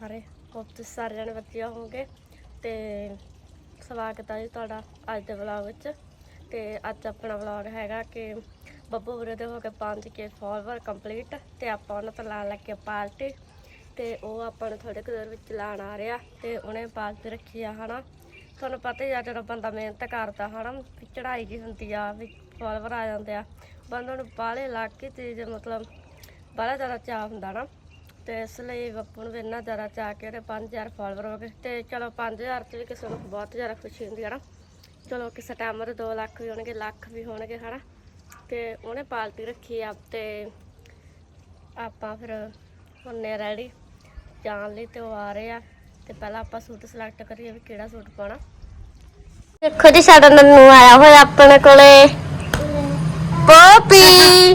ਸਾਰੇ ਹੋਪ ਤੁਸੀਂ ਸਾਰੇ ਜਣੇ ਵਧੀਆ ਹੋਵੋਗੇ। ਤੇ ਸਵਾਗਤ ਹੈ ਜੀ ਤੁਹਾਡਾ ਅੱਜ ਦੇ ਵਲੌਗ ਵਿੱਚ। ਤੇ ਅੱਜ ਆਪਣਾ ਵਲੌਗ ਹੈਗਾ ਕਿ ਬੱਬੂ ਵੀਰੇ ਦੇ ਹੋ ਕੇ 5 ਕੇ ਫਾਲੋਅਰ ਕੰਪਲੀਟ ਤੇ ਆਪਾਂ ਉਹਨਾਂ ਤੋਂ ਲਾਣ ਲੱਗੇ ਪਾਰਟੀ। ਤੇ ਉਹ ਆਪਾਂ ਨੂੰ ਥੋੜੇ ਕੁ ਦੇਰ ਵਿੱਚ ਲਾਣ ਆ ਰਿਹਾ ਤੇ ਉਹਨੇ ਪਾਰਟੀ ਰੱਖੀ ਆ, ਹਨਾ। ਤੁਹਾਨੂੰ ਪਤਾ ਹੀ ਆ ਜਦੋਂ ਬੰਦਾ ਮਿਹਨਤ ਕਰਦਾ, ਹਨਾ, ਵੀ ਚੜਾਈ ਜੀ ਹੁੰਦੀ ਆ, ਵੀ ਫਾਲੋਅਰ ਆ ਜਾਂਦੇ ਆ। ਬੰਦਾ ਨੂੰ ਬਾਹਲੇ ਲੱਗ ਕੇ ਤੇ ਜੇ ਮਤਲਬ ਬਾਹਲਾ ਜ਼ਿਆਦਾ ਚਾਹ ਹੁੰਦਾ ਨਾ ਤੇ ਇਸ ਲਈ ਬੱਪੂ ਨੂੰ ਵੀ ਇੰਨਾ ਜ਼ਿਆਦਾ ਚਾਹ ਕੇ ਉਹਦੇ 5000 ਫਾਲੋਅਰ ਹੋ ਗਏ ਤੇ ਚਲੋ 5000 ਚ ਵੀ ਕਿਸੇ ਨੂੰ ਬਹੁਤ ਜ਼ਿਆਦਾ ਖੁਸ਼ੀ ਹੁੰਦੀ ਹੈ ਨਾ। ਚਲੋ ਕਿਸੇ ਟਾਈਮ ਉਹਦੇ 2 ਲੱਖ ਵੀ ਹੋਣਗੇ ਲੱਖ ਵੀ ਹੋਣਗੇ ਹਨਾ। ਤੇ ਉਹਨੇ ਪਾਰਟੀ ਰੱਖੀ ਆ ਤੇ ਆਪਾਂ ਫਿਰ ਹੁੰਨੇ ਰੈਡੀ ਜਾਣ ਲਈ ਤੇ ਉਹ ਆ ਰਹੇ ਆ। ਤੇ ਪਹਿਲਾਂ ਆਪਾਂ ਸੂਟ ਸਿਲੈਕਟ ਕਰੀਏ ਵੀ ਕਿਹੜਾ ਸੂਟ ਪਾਉਣਾ। ਦੇਖੋ ਜੀ ਸਾਡਾ ਨੰਨੂ ਆਇਆ ਹੋਇਆ ਆਪਣੇ ਕੋਲੇ। ਪੋਪੀ।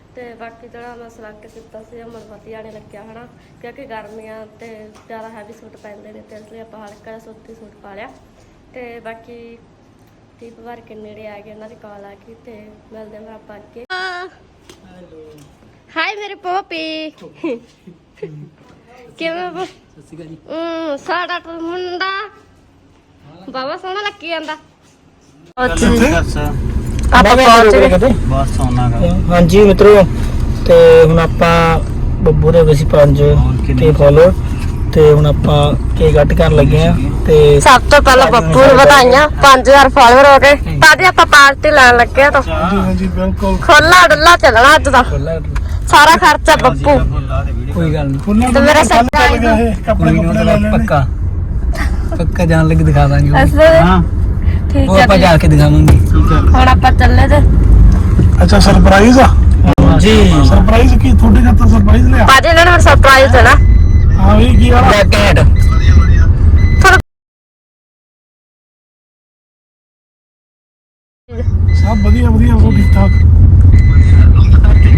ਤੇ ਬਾਕੀ ਜਿਹੜਾ ਮੈਂ ਸਿਲੈਕਟ ਕੀਤਾ ਸੀ ਉਹ ਮੈਨੂੰ ਵਧੀਆ ਨਹੀਂ ਲੱਗਿਆ ਹਨਾ? ਕਿਉਂਕਿ ਗਰਮੀਆਂ ਤੇ ਜ਼ਿਆਦਾ ਹੈਵੀ ਸੂਟ ਪੈਂਦੇ ਨੇ ਤੇ ਇਸ ਲਈ ਆਪਾਂ ਹਲਕਾ ਜਿਹਾ ਸੂਤੀ ਸੂਟ ਪਾ ਲਿਆ। ਤੇ ਬਾਕੀ ਦੀਪ ਵਾਰ ਕੇ ਨੇੜੇ ਆ ਗਏ ਉਹਨਾਂ ਦੀ ਕਾਲ ਆ ਗਈ ਤੇ ਮਿਲਦੇ ਹਾਂ ਆਪਾਂ ਅੱਗੇ। ਹਾਈ ਮੇਰੇ ਪੋਪੀ ਕਿਵੇਂ ਬੋ ਹਮ ਸਾਡਾ ਤਾਂ ਮੁੰਡਾ। ਬਾਬਾ ਸੋਹਣਾ ਲੱਗੀ ਜਾਂਦਾ। ਆਪਾਂ ਪਹੁੰਚ ਗਏ। ਬਸ ਸੋਨਾ ਗਾ। ਹਾਂਜੀ ਮਿੱਤਰੋ ਤੇ ਹੁਣ ਆਪਾਂ ਬੱਬੂ ਦੇ ਹੋ ਗਏ ਸੀ ਪੰਜ ਤੇ ਫੋਲੋ ਤੇ ਹੁਣ ਆਪਾਂ ਕੇਕ ਕੱਟ ਕਰਨ ਲੱਗੇ ਆ ਤੇ ਸਭ ਤੋਂ ਪਹਿਲਾਂ ਬੱਬੂ ਨੂੰ ਵਧਾਈਆਂ 5000 ਫਾਲੋਅਰ ਹੋ ਗਏ। ਤਾਂ ਆਪਾਂ ਪਾਰਟੀ ਲੈਣ ਲੱਗੇ ਆ ਤਾਂ। ਹਾਂਜੀ ਬਿਲਕੁਲ। ਖੋਲਾ ਡੁੱਲਾ ਚੱਲਣਾ ਅੱਜ ਦਾ। ਸਾਰਾ ਖਰਚਾ ਬੱਬੂ। ਕੋਈ ਗੱਲ ਨਹੀਂ। ਤੇ ਮੇਰਾ ਸਰਪ੍ਰਾਈਜ਼ ਕੱਪੜੇ ਕੱਪੜੇ ਲੈ ਪੱਕਾ। ਪੱਕਾ ਜਾਣ ਲੱਗੇ ਦਿਖਾ ਦਾਂਗੇ। ਹਾਂ। ਠੀਕ ਉਹ ਹੈ ਆਪਾਂ ਜਾ। ਕੇ ਦਿਖਾਵਾਂਗੇ। ਹੁਣ ਆਪਾਂ ਚੱਲੇ ਤੇ। ਅੱਛਾ ਸਰਪ੍ਰਾਈਜ਼ ਆ? ਜੀ। ਸਰਪ੍ਰਾਈਜ਼ ਕੀ? ਤੁਹਾਡੇ ਘਰ ਤਾਂ ਸਰਪ੍ਰਾਈਜ਼ ਲਿਆ? ਬਾਜੀ ਇਹਨਾਂ ਨੇ ਸਰਪ੍ਰਾਈਜ਼ ਦੇਣਾ। ਹਾਂ ਵੀ ਕੀ ਵਾਲਾ? ਹੈਡ ਸਭ ਵਧੀਆ ਵਧੀਆ ਸਭ ਠੀਕ ਠਾਕ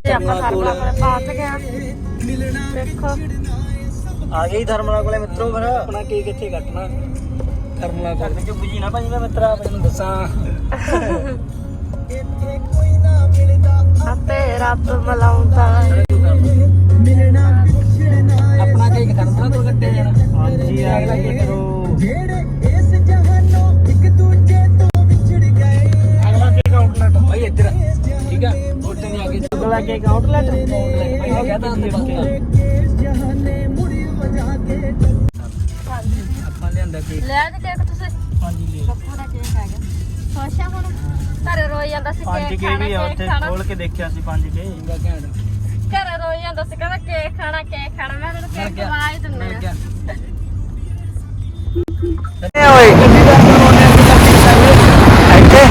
ਆਪਾਂ ਸਰਪ੍ਰਾਈਜ਼ ਕੋਲੇ ਪਹੁੰਚ ਗਏ ਆ। ਦੇਖੋ। ਆ ਗਈ ਧਰਮਲਾ ਕੋਲੇ ਮਿੱਤਰੋ ਫਿਰ। ਆਪਣਾ ਕੇਕ ਇੱਥੇ ਕੱਟਣਾ। ਧਰਮਲਾ ਕੋਲ ਵਿੱਚ ਬੁਝੀ ਨਾ ਭਾਈ ਮੈਂ ਮਿੱਤਰਾ ਤੈਨੂੰ ਦੱਸਾਂ। ਆਪੇ ਰੱਬ ਮਲਾਉਂਦਾ ਆਪਣਾ ਕੇਕ ਧਰਮਲਾ ਕੋਲ ਕੱਟਿਆ ਜਾਣਾ। ਹਾਂਜੀ ਆ ਗਿਆ ਮਿੱਤਰੋ। ਅਗਲਾ ਕੇਕ ਆਊਟਲੈਟ। ਭਾਈ ਇੱਧਰ ਠੀਕ ਆ। ਉੱਤੇ ਨਹੀਂ ਆ ਕੇ ਅਗਲਾ ਕੇਕ ਆਊਟਲੈਟ। ਭਾਈ ਕਹਤਾ ਆਪਾਂ ਲਿਆਂਦਾ ਕੇਕ ਲੈ ਤੇ ਕੇਕ ਤੁਸੀਂ। ਹਾਂਜੀ ਲੈ। ਬੱਬੂ ਦਾ ਕੇਕ ਹੈਗਾ। ਖੁਸ਼ ਆ ਹੁਣ ਘਰੇ ਰੋਈ ਜਾਂਦਾ ਸੀ ਕੇਕ ਖਾਣਾ ਕੇਕ ਖਾਣਾ। ਕੇ ਦੇਖਿਆ ਸੀ 5 ਕੇ। ਇੰਗਾ ਘੈਂਟ। ਘਰੇ ਰੋਈ ਜਾਂਦਾ ਸੀ ਕਹਿੰਦਾ ਕੇਕ ਖਾਣਾ ਕੇਕ ਖਾਣਾ। ਮੈਂ ਤੈਨੂੰ ਕੇਕ ਗਿਆ। ਖਵਾ ਹੀ ਦਿੰਦੇ ਆ ਗਿਆ। ਇੱਥੇ।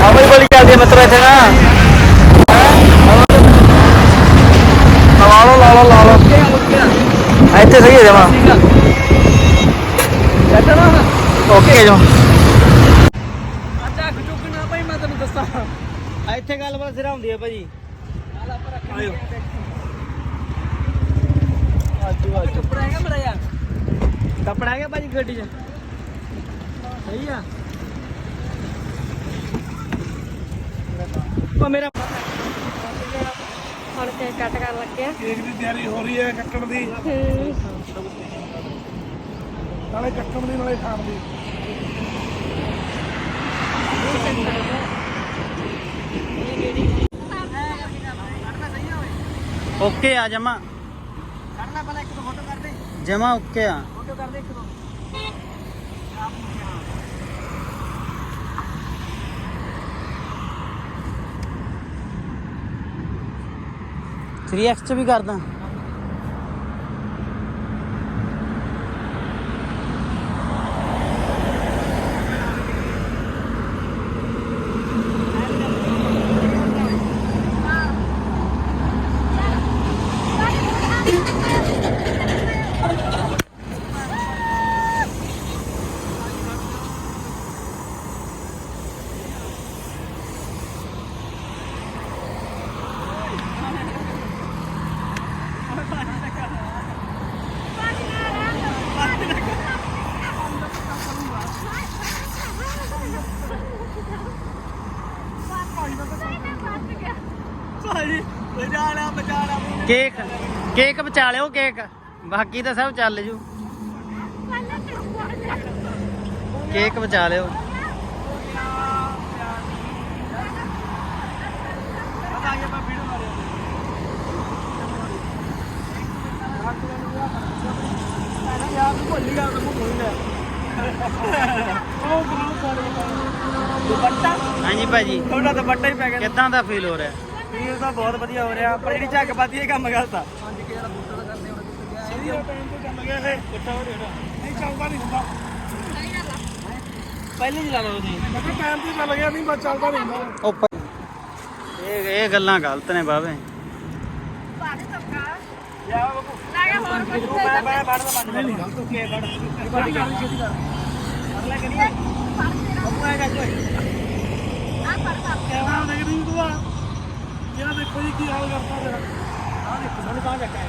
ਹਵਾ ਬੜੀ ਚੱਲਦੀ ਹੈ ਮਿੱਤਰੋ ਇੱਥੇ ਨਾ ਲਾ ਲਓ ਲਾ ਲਓ ਲਾ ਲਓ ਇੱਥੇ ਸਹੀ ਹੈ ਜਮਾ ਓਕੇ ਜੋ ਅੱਛਾ ਗੁੱਟੂ ਨਾ ਭਾਈ ਮੈਂ ਤੈਨੂੰ ਦੱਸਾਂ। ਇੱਥੇ ਗੱਲ ਬੜਾ ਸਿਰਾ ਹੁੰਦੀ ਹੈ ਭਾਜੀ। ਆਇਓ। ਆਜੂ ਆਜੂ। ਕੱਪੜਾ ਹੈਗਾ ਬੜਾ ਯਾਰ ਕੱਪੜਾ ਹੈਗਾ ਭਾਜੀ ਗੱਡੀ 'ਚ। ਸਹੀ ਆ। ਉਹ ਮੇਰਾ ਹੁਣ ਕੇਕ ਕੱਟ ਕਰਨ ਲੱਗੇ ਆ। ਕੇਕ ਦੀ ਤਿਆਰੀ ਹੋ ਰਹੀ ਹੈ ਕੱਟਣ ਦੀ। ਨਾਲੇ ਕੱਟਣ ਦੀ ਨਾਲੇ ਖਾਣ ਦੀ। ਓਕੇ ਆ ਜਮਾ। ਕਰਨਾ ਪਹਿਲਾਂ ਇੱਕ ਫੋਟੋ ਕਰ ਦੇ। ਜਮਾ ਓਕੇ ਆ। ਫੋਟੋ ਕਰ ਦੇ ਇੱਕ ਦੋ। ਥ੍ਰੀ ਐਕਸ ਚ ਵੀ ਕਰਦਾ। ਕੇਕ ਕੇਕ ਬਚਾ ਲਿਓ ਕੇਕ। ਬਾਕੀ ਤਾਂ ਸਭ ਚੱਲ ਜੂ। ਕੇਕ ਬਚਾ ਲਿਓ ਹਾਂਜੀ ਭਾਜੀ। ਤੁਹਾਡਾ ਦੁਪੱਟਾ ਹੀ ਪੈ ਗਿਆ। ਕਿੱਦਾਂ ਦਾ ਫੀਲ ਹੋ ਰਿਹਾ? ਵੀਰ ਤਾਂ ਬਹੁਤ ਵਧੀਆ ਹੋ ਰਿਹਾ ਪਰ ਜਿਹੜੀ ਝੱਗ ਪਾਤੀ ਇਹ ਕੰਮ ਗਲਤ ਆ। ਨਹੀਂ ਚੱਲਦਾ ਨਹੀਂ ਹੁੰਦਾ। ਪਹਿਲੇ ਹੀ ਲਾ ਲਓ ਤੁਸੀਂ। ਮੈਂ ਕਿਹਾ ਟਾਈਮ ਤੇ ਚੱਲ ਗਿਆ ਨਹੀਂ ਬਸ ਚੱਲਦਾ ਨਹੀਂ ਹੁੰਦਾ। ਇਹ ਇਹ ਗੱਲਾਂ ਗਲਤ ਨੇ ਬਾਵੇ ਮੈਂ ਮੈਂ ਫੜ ਦਾ ਪੰਜ ਨਹੀਂ ਗਲਤ ਓਕੇ ਫੜ ਛੇਤੀ ਕਰ ਛੇਤੀ ਕਰ ਅਗਲਾ ਕਰੀਏ ਬੱਬੂ ਆਏਗਾ ਕੋਈ ਕੈਮਰਾ ਦੇਖਦੀ ਤੂੰ ਆ ਜਿਹੜਾ ਦੇਖੋ ਜੀ ਕੀ ਹਾਲ ਕਰਦਾ ਤੇਰਾ। ਆਹ ਦੇਖੋ ਸਾਨੂੰ ਕਹਾਂ ਚੱਕਾ ਹੈ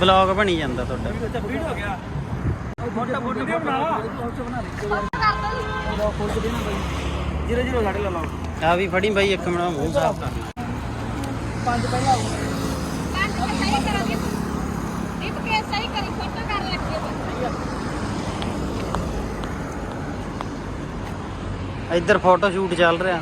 ਬਲੌਗ ਬਣੀ ਜਾਂਦਾ ਤੁਹਾਡਾ। ਅੱਛਾ ਵੀਡ ਹੋ ਗਿਆ। ਫੋਟੋ ਫੋਟੋ ਵੀਡੀਓ ਬਣਾ। ਲਾ ਜੀਰੋ ਜੀਰੋ ਸਾਡੇ ਲਾ ਲਾਓ ਆ ਵੀ ਫੜੀ ਬਾਈ ਇੱਕ ਮਿੰਟ ਮੂੰਹ ਸਾਫ਼ ਕਰ। ਪੰਜ ਪਹਿਲਾਂ ਆਓ। ਸਹੀ ਕਰੀ ਫੋਟੋ ਕਰ ਲੱਗੇ ਇੱਧਰ ਫੋਟੋ ਸ਼ੂਟ ਚੱਲ ਰਿਹਾ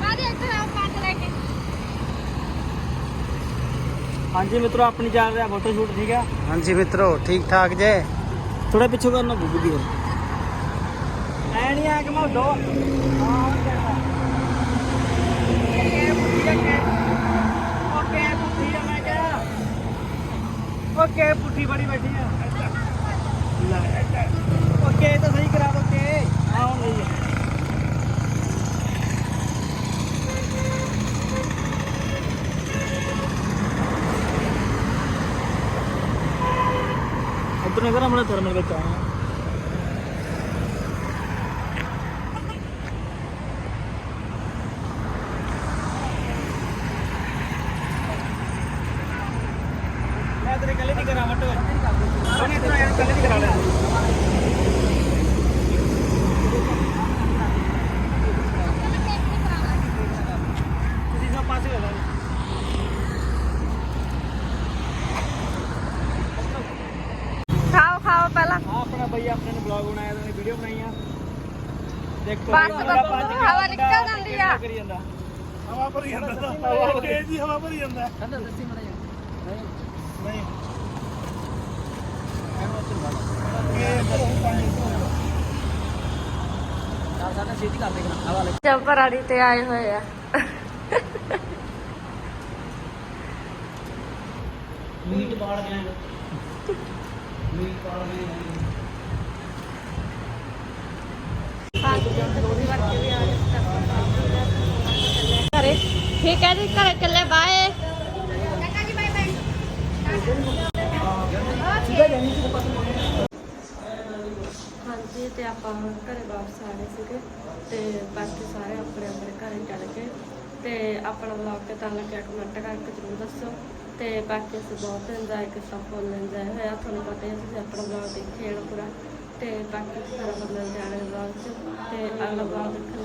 ਕਾਹਦੇ ਇੱਥੇ ਆ ਕੱਟ ਲੈ ਕੇ ਹਾਂਜੀ ਮਿੱਤਰੋ ਆਪਣੀ ਚੱਲ ਰਿਹਾ ਫੋਟੋ ਸ਼ੂਟ ਠੀਕ ਆ? ਹਾਂਜੀ ਮਿੱਤਰੋ ਠੀਕ ਠਾਕ ਜੇ? ਥੋੜਾ ਪਿੱਛੋਂ ਕਰਨਾ ਗੁੱਗੂ ਦੀ ਐ ਨਹੀਂ ਆ ਕਿ ਮੈਂ ਦੋ ਓਕੇ ਪੁੱਠੀ ਆ ਮੈਂ ਕਿਹਾ। ਓਕੇ ਪੁੱਠੀ ਬੜੀ ਬੈਠੀ ਆ ਓਕੇ ਤਾਂ ਸਹੀ ਕਰਾ ਦੋ ਓਕੇ ਆ ਹੁਣ ਲਈ ਉਧਰ ਨੇ ਥਰਮਲ ਵਿੱਚ ਆਉਣਾ ਮੈਂ ਤੇਰੇ ਕੱਲੇ ਨਹੀਂ ਕਰਾ ਮਟੋ ਉਹਨੇ ਤੇਰਾ ਯਾਰ ਕੱਲੇ ਨਹੀਂ ਕਰਾ ਲਿਆ ਤੁਸੀਂ ਸਭ ਪਾਸੇ ਹੋ ਜਾਓ ਖਾਓ ਖਾਓ ਪਹਿਲਾਂ ਆ ਆਪਣਾ ਬਈ ਆਪਣੇ ਨੇ ਬਲੌਗ ਬਣਾਇਆ ਤੇ ਵੀਡੀਓ ਬਣਾਈ ਆ ਦੇਖੋ ਬਸ ਮੇਰਾ ਬੱਬੂ, ਪੰਜ ਹਵਾ ਮਿੰਟ ਨਿਕਲ ਦਾ ਜਾਂਦੀ ਆ। ਕਰੀ ਜਾਂਦਾ। ਹਵਾ ਭਰੀ ਜਾਂਦਾ। ਹਵਾ ਤੇਜ਼ ਹੀ ਹਵਾ ਭਰੀ ਜਾਂਦਾ। ਨਹੀਂ। ਸਾਡਾ ਛੇਤੀ ਕਰ ਦੇਣਾ ਹਵਾ ਲੈ। ਜੰਪਰਾੜੀ ਤੇ ਆਏ ਹੋਏ ਆ। ਮੀਟ ਬਾੜ ਗਿਆ ਮੀਟ ਬਾੜ ਗਿਆ ਘਰੇ ਠੀਕ ਹੈ ਜੀ ਘਰੇ ਚੱਲੇ ਬਾਏ ਕਾਕਾ ਜੀ ਬਾਏ ਬਾਏ ਹਾਂਜੀ ਤੇ ਆਪਾਂ ਹੁਣ ਘਰੇ ਵਾਪਸ ਆ ਗਏ ਸੀਗੇ ਤੇ ਬਾਕੀ ਸਾਰੇ ਆਪਣੇ ਆਪਣੇ ਘਰੇ ਚੱਲ ਗਏ। ਤੇ ਆਪਣਾ ਵਲੌਗ ਤੇ ਤਾਂ ਲੱਗਿਆ ਕਮੈਂਟ ਕਰਕੇ ਜ਼ਰੂਰ ਦੱਸੋ। ਤੇ ਬਾਕੀ ਅਸੀਂ ਬਹੁਤ ਇੰਜੋਏ ਕੀਤਾ ਫੁੱਲ ਇੰਜੋਏ ਹੋਇਆ। ਤੁਹਾਨੂੰ ਪਤਾ ਹੀ ਹੈ ਤੁਸੀਂ ਆਪਣਾ ਵਲੌਗ ਦੇਖੇ ਜਾਣਾ ਪੂਰਾ। ਤੇ ਬਾਕੀ ਸਾਰਾ ਬੰਦਾ ਜਾਣੇ ਵਲੌਗ 'ਚ। ਤੇ ਅਗਲਾ ਵਲੌਗ